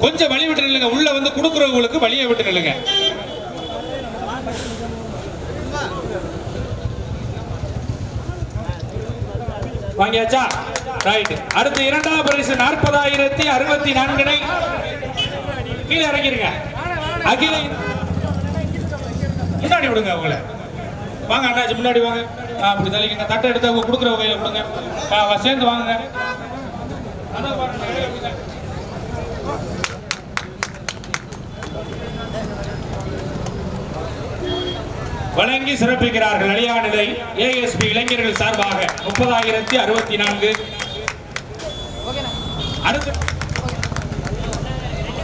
கொஞ்சம் வழி விட்டு நில்லுங்க. உள்ள வந்து கொடுக்குறவங்களுக்கு வழியை விட்டு நில்லுங்க. வாங்கியாச்சா? ரைட் அடுத்து இரண்டாம் பரிசு நாற்பதாயிரத்தி அறுபத்தி நான்கினை கீழே இறங்கிருங்க அகில முன்னாடி விடுங்க அவங்கள. வாங்க அண்ணாச்சி முன்னாடி வாங்க. ஆ, அப்படி தள்ளிக்கங்க. தட்டை எடுத்து அவங்க கொடுக்குற வகையில கொடுங்க. சேர்ந்து வாங்குங்க. அதான் பாருங்க, வழங்கி சிறப்பிக்கிறார்கள் அழியாநிலை ஏஎஸ்பி இளைஞர்கள் சார்பாக முப்பதாயிரத்தி அறுபத்தி நான்கு.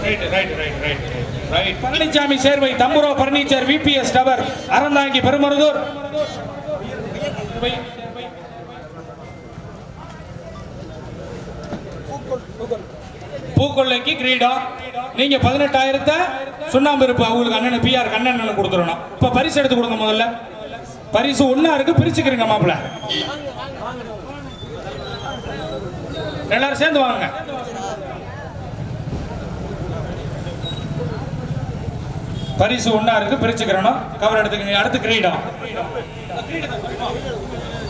Right right right right right Palanisamy Servai தம்புரோ furniture VBS tower Aranthangi Perumaruthur. பூக்கொள்ளைக்கு கிரீடம். நீங்க பதினெட்டாயிரத்தை சுண்ணாம்பு இருப்பு அவங்களுக்கு அண்ணன் பிஆர் கண்ணன் கொடுத்துடணும். இப்ப பரிசு எடுத்து கொடுங்க முதல்ல. பரிசு ஒன்னா இருக்கு பிரிச்சுக்கிறீங்க மாப்பிள்ள எல்லாரும் சேர்ந்து வாங்க. பரிசு ஒன்னா இருக்கு பிரிச்சுக்கிறோம் கவர் எடுத்துக்கங்க அடுத்து கிரீடம்.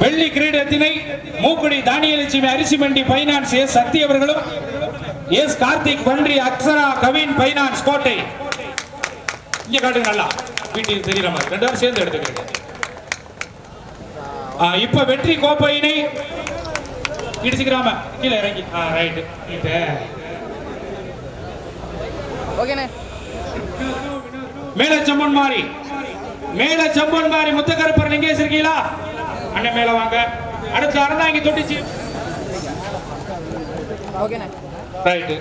வெள்ளி கிரீடத்தினை மூக்குடி தானியலட்சுமி அரிசி மண்டி பைனான்ஸ் எஸ் சக்தி அவர்களும் எஸ் கார்த்திக் பன்றி அக்ஷரா கவின் பைனான்ஸ் கோட்டை. இங்க காட்டுங்க நல்லா. வீட்டுக்கு தெரியற மாதிரி. ரெண்டு பேரும் சேர்ந்து எடுத்துக்கிறீங்க இப்ப வெற்றி கோப்பையினை இடிச்சுக்கிறாம கீழே இறங்கி. ஆ ரைட் ஓகேண்ணே மேல செம்மன் மாறி. மேல செம்மன் மாறி முத்தக்கருப்பர் லிங்கேஷ் இருக்கீங்களா? அண்ணன் மேல வாங்க. அடுத்து அறந்தாங்கி தொட்டிச்சு. ஓகேண்ணே ரைட்டு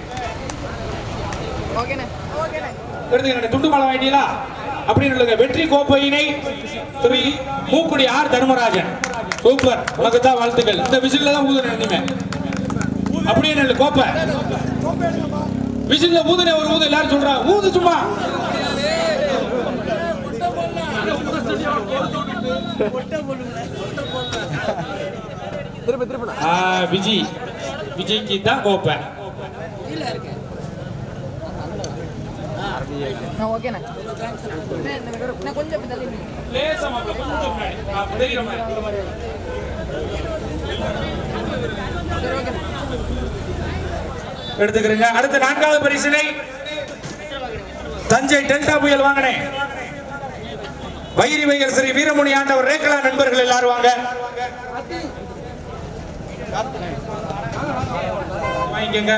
ஓகேண்ணே ஓகேண்ணே எடுத்துக்கிற துண்டு மாலை வாங்கிட்டீங்களா? அப்படின்னு சொல்லுங்க. வெற்றி கோப்பையினை திரு மூக்குடி ஆர் தர்மராஜன். சூப்பர். உனக்கு தான் வாழ்த்துக்கள். இந்த விசில்ல தான் ஊதுன இனிமே. அப்படியே நல்ல கோப்பை. விசில்ல ஊதுன ஒரு ஊது எல்லாரும் சொல்றா. ஊது சும்மா. திருப்பி திருப்பி. ஆ, விஜய் விஜய்க்கு தான் கோப்பை ஆ ஓகேண்ணே அண்ணே, அண்ணே, கொஞ்சம் இப்படி தள்ளி நில்லுங்க. லேசா மாப்பிள, கொஞ்சம் முன்னாடி. ஆ, தெரியுற மாதிரி. சரி எடுத்துக்கிறீங்க. அடுத்து நான்காவது பரிசினை தஞ்சை டெல்டா புயல் வாங்கினேன். வைரி வைகர் ஸ்ரீ வீரமணி ஆண்டவர் ரேக்கலா நண்பர்கள் எல்லாரும் வாங்க. வாங்கிக்கங்க.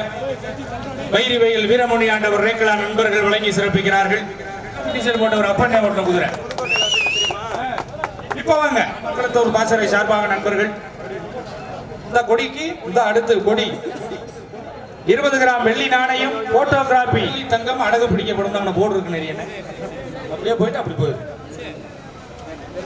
வைரி வயல் வீரமணி ஆண்டவர் ரேக்கலா நண்பர்கள் வழங்கி சிறப்பிக்கிறார்கள். டீசல் போட்டவர் அப்பண்ணே ஓட்ட குதிரை. இப்ப வாங்க. மக்களத்தூர் பாசறை சார்பாக நண்பர்கள். இந்த கொடிக்கு இந்த அடுத்து கொடி. இருபது கிராம் வெள்ளி நாணயம் போட்டோகிராபி தங்கம் அடகு பிடிக்கப்படும். போர்டு இருக்கு நிறைய அப்படியே போயிட்டு அப்படி போயிடும்